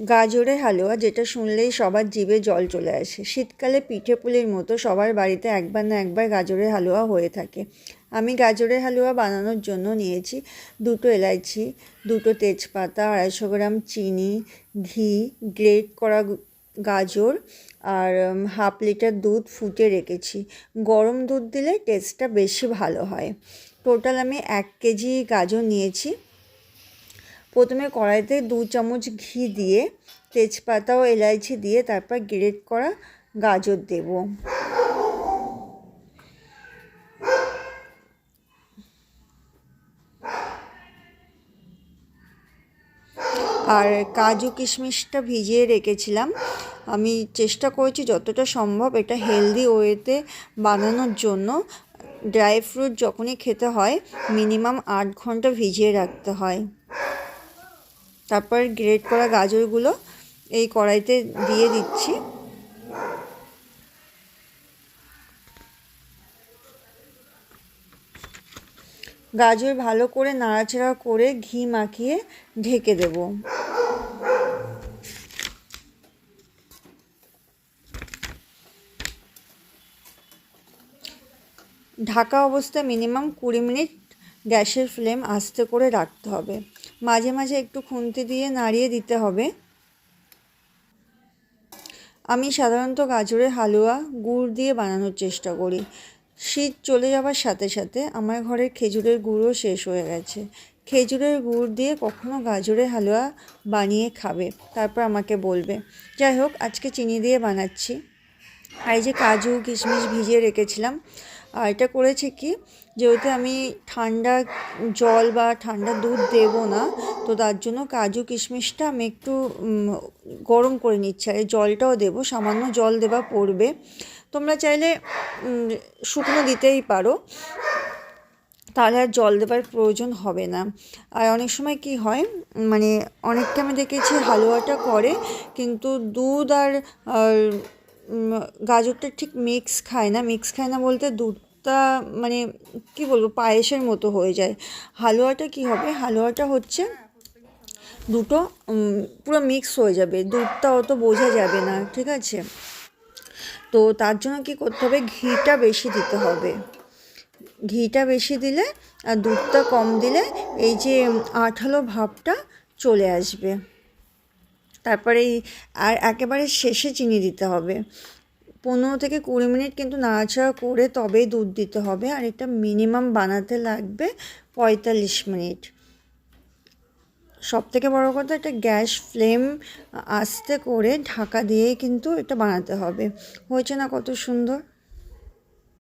গাজরের হালুয়া যেটা শুনলেই সবার জিভে জল চলে আসে। শীতকালে পিঠে পুলির মতো সবার বাড়িতে একবার না একবার গাজরের হালুয়া হয়ে থাকে। আমি গাজরের হালুয়া বানানোর জন্য নিয়েছি দুটো এলাচি দুটো তেজপাতা, আড়াইশো গ্রাম চিনি, ঘি, গ্রেট করা গাজর আর হাফ লিটার দুধ ফুটে রেখেছি। গরম দুধ দিলে টেস্টটা বেশি ভালো হয়। টোটাল আমি এক কেজি গাজর নিয়েছি। প্রথমে কড়াইতে দু চামচ ঘি দিয়ে, তেজপাতা ও এলাইচি দিয়ে তারপর গ্রেট করা গাজর দেব। আর কাজু কিশমিশটা ভিজিয়ে রেখেছিলাম। আমি চেষ্টা করেছি যতটা সম্ভব এটা হেলদি ওয়েতে বানানোর জন্য। ড্রাই ফ্রুট যখনই খেতে হয় মিনিমাম আট ঘণ্টা ভিজিয়ে রাখতে হয়। তারপর গ্রেট করা গাজরগুলো এই কড়াইতে দিয়ে দিচ্ছি। গাজর ভালো করে নাড়াচাড়া করে ঘি মাখিয়ে ঢেকে দেব। ঢাকা অবস্থায় মিনিমাম কুড়ি মিনিট গ্যাসের ফ্লেম আস্তে করে রাখতে হবে। মাঝে মাঝে একটু খুন্তি দিয়ে নাড়িয়ে দিতে হবে। আমি সাধারণত গাজরের হালুয়া গুড় দিয়ে বানানোর চেষ্টা করি। শীত চলে যাওয়ার সাথে সাথে আমার ঘরের খেজুরের গুড়ও শেষ হয়ে গেছে। খেজুরের গুড় দিয়ে কখনো গাজরের হালুয়া বানিয়ে খাবে, তারপর আমাকে বলবে। যাই হোক, আজকে চিনি দিয়ে বানাচ্ছি। আর এই যে কাজু, কিশমিশ ভিজিয়ে রেখেছিলাম। আর এটা করেছে কি, যেহেতু আমি ঠান্ডা জল বা ঠান্ডা দুধ দেব না, তো তার জন্য কাজু কিশমিশটা আমি একটু গরম করে নিচ্ছি। আর জলটাও দেবো, সামান্য জল দেওয়া পড়বে। তোমরা চাইলে শুকনো দিতেই পারো। তাহলে আর জল দেওয়ার প্রয়োজন হবে না। আর অনেক সময় কি হয় মানে অনেকটা আমি দেখেছি হালুয়াটা করে, কিন্তু দুধ আর গাজরটা ঠিক মিক্স খায় না। মিক্স খায় না বলতে দুধটা মানে কি বলব, পায়েসের মতো হয়ে যায়। হালুয়াটা কি হবে? হালুয়াটা হচ্ছে দুটো পুরো মিক্স হয়ে যাবে। দুধটা অত বোঝা যাবে না, ঠিক আছে? তো তার জন্য কি করতে হবে? ঘিটা বেশি দিতে হবে। ঘিটা বেশি দিলে আর দুধটা কম দিলে এই যে আঠালো ভাবটা চলে আসবে। তারপরে আর একেবারে শেষে চিনি দিতে হবে। পনেরো থেকে কুড়ি মিনিট কিন্তু নাড়াচাড়া করে তবেই দুধ দিতে হবে। আর এটা মিনিমাম বানাতে লাগবে পঁয়তাল্লিশ মিনিট। সব থেকে বড়ো কথা এটা গ্যাস ফ্লেম আস্তে করে ঢাকা দিয়েই কিন্তু এটা বানাতে হবে। হয়েছে না কত সুন্দর?